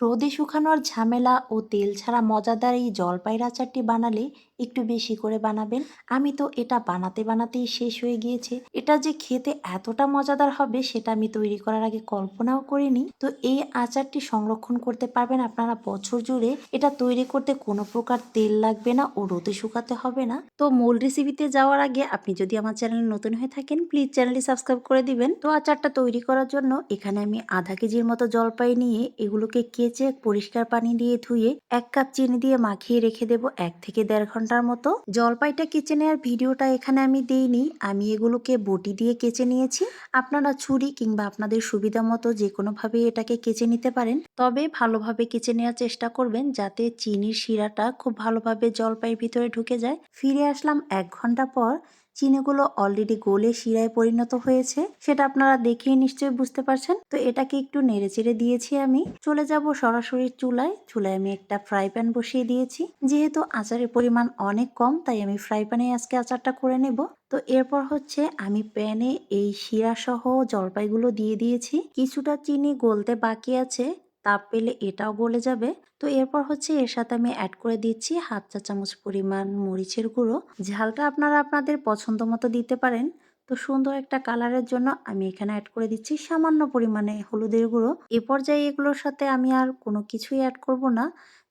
রোদে শুকানোর ঝামেলা ও তেল ছাড়া মজাদার এই জলপাইয়ের আচারটি বানালে একটু বেশি করে বানাবেন। আমি তো এটা বানাতে বানাতেই শেষ হয়ে গিয়েছে। এটা যে খেতে এতটা মজাদার হবে সেটা আমি তৈরি করার আগে কল্পনাও করিনি। তো এই আচারটি সংরক্ষণ করতে পারবেন আপনারা বছর জুড়ে। এটা তৈরি করতে কোনো প্রকার তেল লাগবে না ও রোদে শুকাতে হবে না। তো মূল রেসিপিতে যাওয়ার আগে আপনি যদি আমার চ্যানেলে নতুন হয়ে থাকেন, প্লিজ চ্যানেলটি সাবস্ক্রাইব করে দিবেন। তো আচারটা তৈরি করার জন্য এখানে আমি আধা কেজির মতো জলপাই নিয়ে এগুলোকে কেচে পরিষ্কার পানি দিয়ে ধুয়ে এক কাপ চিনি দিয়ে মাখিয়ে রেখে দেব। এক থেকে দেড় ঘণ্টার মতো। জলপাইটা কেচে নেওয়ার ভিডিওটা এখানে আমি দিইনি। আমি এগুলোকে বটি দিয়ে কেচে নিয়েছি। আপনারা ছুরি কিংবা আপনাদের সুবিধা মতো যে কোনোভাবে এটাকে কেচে নিতে পারেন। তবে ভালোভাবে কেচে নেওয়ার চেষ্টা করবেন যাতে চিনির শিরাটা খুব ভালোভাবে জলপাইয়ের ভিতরে ঢুকে যায়। ফিরে আসলাম এক ঘণ্টা পর। চিনিগুলো অলরেডি গলে শিরায় পরিণত হয়েছে, সেটা আপনারা দেখেই নিশ্চয়ই বুঝতে পারছেন। তো এটাকে একটু নেড়ে চেড়ে দিয়েছি আমি। চলে যাব সরাসরি চুলায়। চুলায় আমি একটা ফ্রাই প্যান বসিয়ে দিয়েছি। যেহেতু আচারের পরিমাণ অনেক কম, তাই আমি ফ্রাই প্যানে আজকে আচারটা করে নেব। তো এরপর হচ্ছে আমি প্যানে এই শিরা সহ জলপাইগুলো দিয়ে দিয়েছি। কিছুটা চিনি গলতে বাকি আছে। তাপ পেলে এটাও গলে যাবে। তো এরপর হচ্ছে এর সাথে আমি অ্যাড করে দিচ্ছি হাফ চা চামচ পরিমাণ মরিচের গুঁড়ো। ঝালটা আপনারা আপনাদের পছন্দ মতো দিতে পারেন। তো সুন্দর একটা কালারের জন্য আমি এখানে অ্যাড করে দিচ্ছি সামান্য পরিমাণে হলুদের গুঁড়ো। এ পর্যায়ে এগুলোর সাথে আমি আর কোনো কিছুই অ্যাড করব না।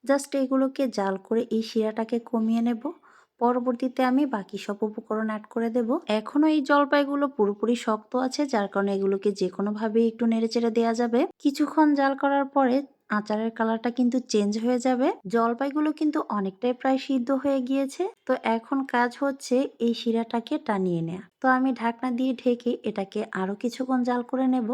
জাস্ট এগুলোকে জাল করে এই শিরাটাকে কমিয়ে নেব। পরবর্তীতে আমি বাকি সব উপকরণ অ্যাড করে দেব। এখনও এই জলপাইগুলো পুরোপুরি শক্ত আছে, যার কারণে এগুলোকে যে কোনোভাবে একটু নেড়েচেড়ে দেওয়া যাবে। কিছুক্ষণ জাল করার পরে আচারের কালারটা কিন্তু চেঞ্জ হয়ে যাবে। জলপাইগুলো কিন্তু অনেকটাই প্রায় সিদ্ধ হয়ে গিয়েছে। তো এখন কাজ হচ্ছে এই শিরাটাকে টানিয়ে নেয়া। তো আমি ঢাকনা দিয়ে ঢেকে এটাকে আরও কিছুক্ষণ জাল করে নেব,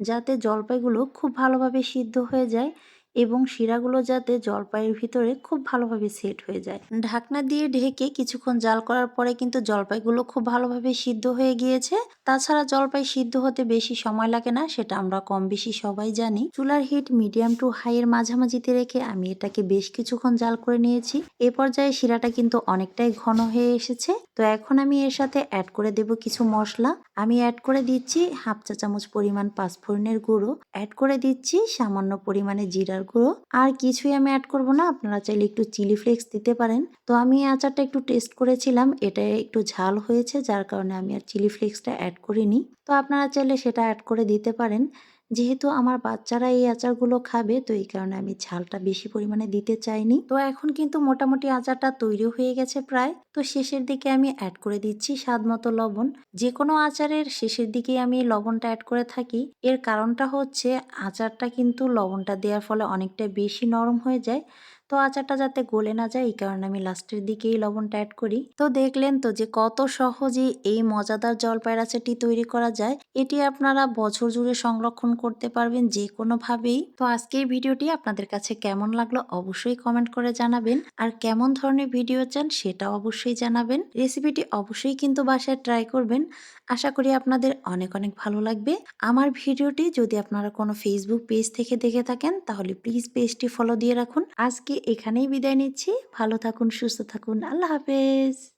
যাতে জলপাইগুলো খুব ভালোভাবে সিদ্ধ হয়ে যায়। এবং শিরাগুলো যাতে জলপাইয়ের ভিতরে খুব ভালোভাবে সেট হয়ে যায়। ঢাকনা দিয়ে ঢেকে কিছুক্ষণ জাল করার পরে কিন্তু জলপাইগুলো খুব ভালোভাবে সিদ্ধ হয়ে গিয়েছে। তাছাড়া জলপাই সিদ্ধ হতে বেশি সময় লাগে না, সেটা আমরা কম বেশি সবাই জানি। চুলার হিট মিডিয়াম টু হাই এর মাঝামাঝিতে রেখে আমি এটাকে বেশ কিছুক্ষণ জাল করে নিয়েছি। এ পর্যায়ে শিরাটা কিন্তু অনেকটাই ঘন হয়ে এসেছে। তো এখন আমি এর সাথে অ্যাড করে দেব কিছু মশলা। আমি অ্যাড করে দিচ্ছি হাফ চা চামচ পরিমাণ পাঁচফোড়নের গুঁড়ো। অ্যাড করে দিচ্ছি সামান্য পরিমাণে জিরার গুঁড়ো আর কিছুই আমি অ্যাড করব না, আপনারা চাইলে একটু চিলি ফ্লেক্স দিতে পারেন। তো আমি আচারটা একটু টেস্ট করেছিলাম, এটা একটু ঝাল হয়েছে, যার কারণে আমি আর চিলি ফ্লেক্সটা অ্যাড করিনি। তো আপনারা চাইলে সেটা অ্যাড করে দিতে পারেন। যেহেতু আমার বাচ্চারা এই আচারগুলো খাবে, তো এই কারণে আমি ঝালটা বেশি পরিমাণে দিতে চাইনি। তো এখন কিন্তু মোটামুটি আচারটা তৈরি হয়ে গেছে প্রায়। তো শেষের দিকে আমি অ্যাড করে দিচ্ছি স্বাদ মতো লবণ। যে কোনো আচারের শেষের দিকে আমি লবণটা অ্যাড করে থাকি। এর কারণটা হচ্ছে, আচারটা কিন্তু লবণটা দেওয়ার ফলে অনেকটা বেশি নরম হয়ে যায়। তো আচারটা যাতে গলে না যায়, এই কারণে আমি লাস্টের দিকেই লবণটা অ্যাড করি। তো দেখলেন তো যে কত সহজে এই মজাদার জলপাইয়ের আচারটি তৈরি করা যায়। এটি আপনারা বছর জুড়ে সংরক্ষণ করতে পারবেন যে কোনোভাবেই তো আজকে এই ভিডিওটি আপনাদের কাছে কেমন লাগল অবশ্যই কমেন্ট করে জানাবেন। আর কেমন ধরনের ভিডিও চান সেটা অবশ্যই জানাবেন। রেসিপিটি অবশ্যই কিন্তু বাসায় ট্রাই করবেন। আশা করি আপনাদের অনেক অনেক ভালো লাগবে। আমার ভিডিওটি যদি আপনারা কোনো ফেসবুক পেজ থেকে দেখে থাকেন, তাহলে প্লিজ পেজটি ফলো দিয়ে রাখুন। আজকে এখানেই বিদায় নিচ্ছি। ভালো থাকুন, সুস্থ থাকুন। আল্লাহ হাফেজ।